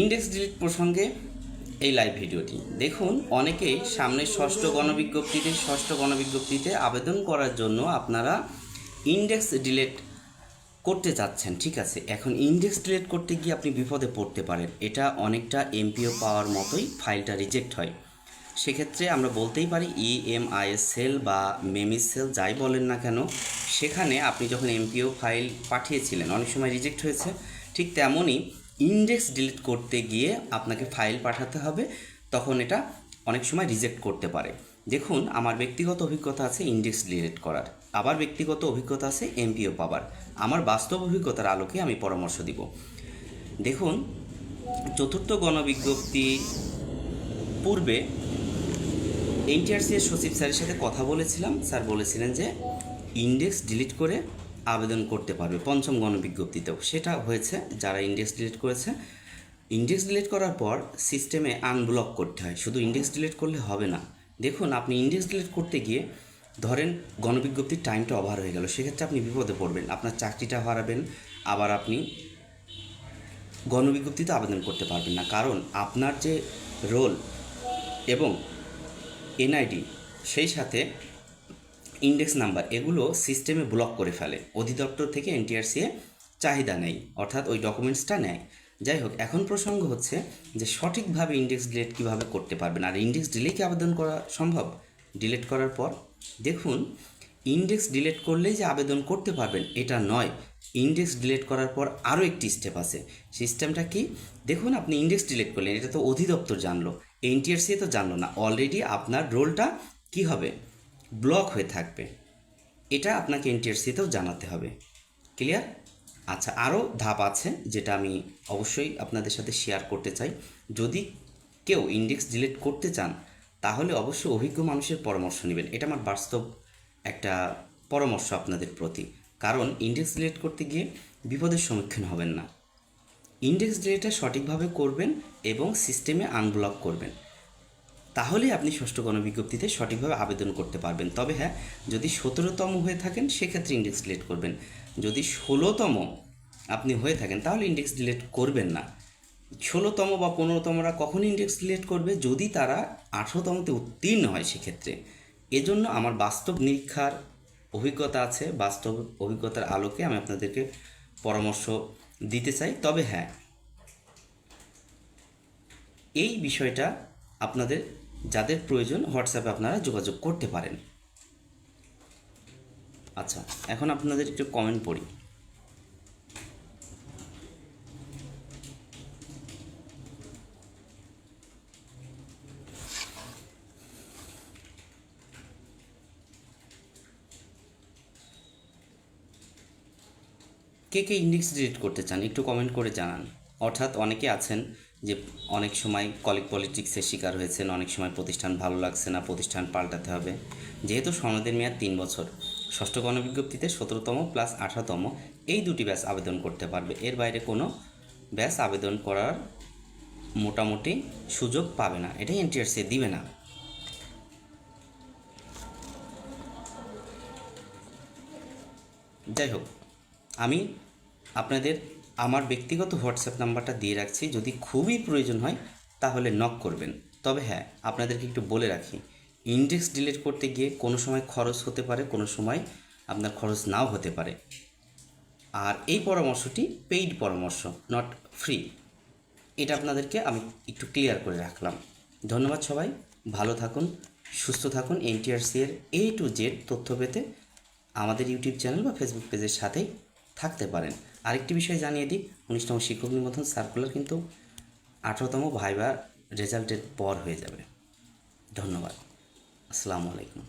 Index delete প্রসঙ্গে এই live ভিডিওটি। দেখুন, অনেকেই সামনের ষষ্ঠ গণবিজ্ঞপ্তিতে ষষ্ঠ গণবিজ্ঞপ্তিতে আবেদন করার জন্য আপনারা ইন্ডেক্স ডিলিট করতে চাচ্ছেন ঠিক আছে? এখন ইন্ডেক্স ডিলিট করতে গিয়ে আপনি বিপদে পড়তে পারেন। এটা অনেকটা এমপিও পাওয়ার মতোই ফাইলটা রিজেক্ট হয়। সেক্ষেত্রে আমরা বলতেই পারি E ইএমআইএস সেল বা মেমিস সেল যাই বলেন না কেন, সেখানে আপনি যখন এমপিও ফাইল পাঠিয়েছিলেন, অনেক সময় রিজেক্ট হয়েছে, ঠিক তেমনই ইন্ডেক্স ডিলিট করতে গিয়ে আপনাকে ফাইল পাঠাতে হবে, তখন এটা অনেক সময় রিজেক্ট করতে পারে। দেখুন, আমার ব্যক্তিগত অভিজ্ঞতা আছে ইন্ডেক্স ডিলিট করার। আবার ব্যক্তিগত অভিজ্ঞতা আছে এমপিও পাবার। আমার বাস্তব অভিজ্ঞতার আলোকে আমি পরামর্শ দিব। দেখুন, চতুর্থ গণবিজ্ঞপ্তি পূর্বে এনটিআরসি এর সচিব স্যারের সাথে কথা বলেছিলাম। স্যার বলেছিলেন যে ইন্ডেক্স ডিলিট করে আবেদন করতে পারবে পঞ্চম গণবিজ্ঞপ্তিতেও। সেটা হয়েছে, যারা ইন্ডেক্স ডিলিট করেছে ইন্ডেক্স ডিলিট করার পর সিস্টেমে আনব্লক করতে হয়। শুধু ইন্ডেক্স ডিলিট করলে হবে না। দেখুন, আপনি ইন্ডেক্স ডিলিট করতে গিয়ে ধরেন গণবিজ্ঞপ্তির টাইমটা ওভার হয়ে গেল। সেক্ষেত্রে আপনি বিপদে পড়বেন। আপনার চাকরিটা হারাবেন, আবার আপনি গণবিজ্ঞপ্তিতে আবেদন করতে পারবেন না। কারণ আপনার যে রোল এবং এনআইডি সেই সাথে ইন্ডেক্স নাম্বার এগুলো সিস্টেমে ব্লক করে ফেলে। অধিদপ্তর থেকে এনটিআরসিএ চাহিদা নেই অর্থাৎ ওই ডকুমেন্টসটা নেয়। যাই হোক, এখন প্রসঙ্গ হচ্ছে যে সঠিকভাবে ইন্ডেক্স ডিলেট কীভাবে করতে পারবেন? আর ইন্ডেক্স ডিলে কি আবেদন করা সম্ভব? ডিলেট করার পর দেখুন ইন্ডেক্স ডিলেট করলেই যে আবেদন করতে পারবেন, এটা নয়। ইন্ডেক্স ডিলেট করার পর আরও একটি স্টেপ আছে। সিস্টেমটা কি? দেখুন, আপনি ইন্ডেক্স ডিলেট করলেন, এটা তো অধিদপ্তর জানলো। এনটিআরসি তো জানলো না। অলরেডি আপনার রোলটা কি হবে? ব্লক হয়ে থাকবে। এটা আপনাকে এনটিআরসিতেও জানাতে হবে। ক্লিয়ার আচ্ছা আরও ধাপ আছে যেটা আমি অবশ্যই আপনাদের সাথে শেয়ার করতে চাই। যদি কেউ ইন্ডেক্স ডিলিট করতে চান, তাহলে অবশ্যই অভিজ্ঞ মানুষের পরামর্শ নেবেন। এটা আমার বাস্তব একটা পরামর্শ আপনাদের প্রতি। কারণ ইন্ডেক্স ডিলিট করতে গিয়ে বিপদের সম্মুখীন হবেন না। ইন্ডেক্স ডিলিটটা সঠিকভাবে করবেন এবং সিস্টেমে আনব্লক করবেন। তাহলে আপনি ষষ্ঠ গণবিজ্ঞপ্তিতে সঠিকভাবে আবেদন করতে পারবেন। তবে হ্যাঁ যদি সতেরোতম হয়ে থাকেন, সেক্ষেত্রে ইন্ডেক্স ডিলিট করবেন। যদি ষোলোতম আপনি হয়ে থাকেন, তাহলে ইন্ডেক্স ডিলিট করবেন না। ষোলোতম বা পনেরোতমরা কখন ইন্ডেক্স ডিলিট করবে? যদি তারা আঠেরোতমতে উত্তীর্ণ হয়, সেক্ষেত্রে। এজন্য আমার বাস্তব নিরীক্ষার অভিজ্ঞতা আছে, বাস্তব অভিজ্ঞতার আলোকে আমি আপনাদেরকে পরামর্শ দিতে চাই। তবে হ্যাঁ এই বিষয়টা আপনাদের যাদের প্রয়োজন হোয়াটসঅ্যাপে আপনারা যোগাযোগ করতে পারেন। আচ্ছা এখন আপনাদের একটু কমেন্ট পড়ি। কে কে ইন্ডেক্স ডিলিট করতে চান, একটু কমেন্ট করে জানান। অর্থাৎ অনেকে আছেন যে অনেক সময় কলিগ পলিটিক্সের শিকার হয়েছেন, অনেক সময় প্রতিষ্ঠান ভালো লাগছে না, প্রতিষ্ঠান পাল্টাতে হবে। যেহেতু সনদের মেয়াদ তিন বছর, ষষ্ঠ গণবিজ্ঞপ্তিতে সতেরোতম প্লাস আঠারোতম এই দুটি ব্যাচ আবেদন করতে পারবে। এর বাইরে কোনো ব্যাচ আবেদন করার মোটামুটি সুযোগ পাবে না। এটাই এনটিআরসি দিবে না। যাই হোক, আমি আপনাদের আমার ব্যক্তিগত হোয়াটসঅ্যাপ নাম্বারটা দিয়ে রাখছি, যদি খুবই প্রয়োজন হয় তাহলে নক করবেন। তবে হ্যাঁ আপনাদেরকে একটু বলে রাখি ইন্ডেক্স ডিলিট করতে গিয়ে কোনো সময় খরচ হতে পারে, কোনো সময় আপনার খরচ নাও হতে পারে। আর এই পরামর্শটি পেইড পরামর্শ নট ফ্রি এটা আপনাদেরকে আমি একটু ক্লিয়ার করে রাখলাম। ধন্যবাদ সবাই, ভালো থাকুন, সুস্থ থাকুন, এনটিআরসি এর এ টু জেড তথ্য পেতে আমাদের ইউটিউব চ্যানেল বা ফেসবুক পেজের সাথেই থাকতে পারেন। আরেকটি বিষয় জানিয়ে দিই, উনিশতম শিক্ষক নিবন্ধন সার্কুলার কিন্তু আঠারোতম ভাইবার রেজাল্টের পর হয়ে যাবে। ধন্যবাদ। আসসালামু আলাইকুম।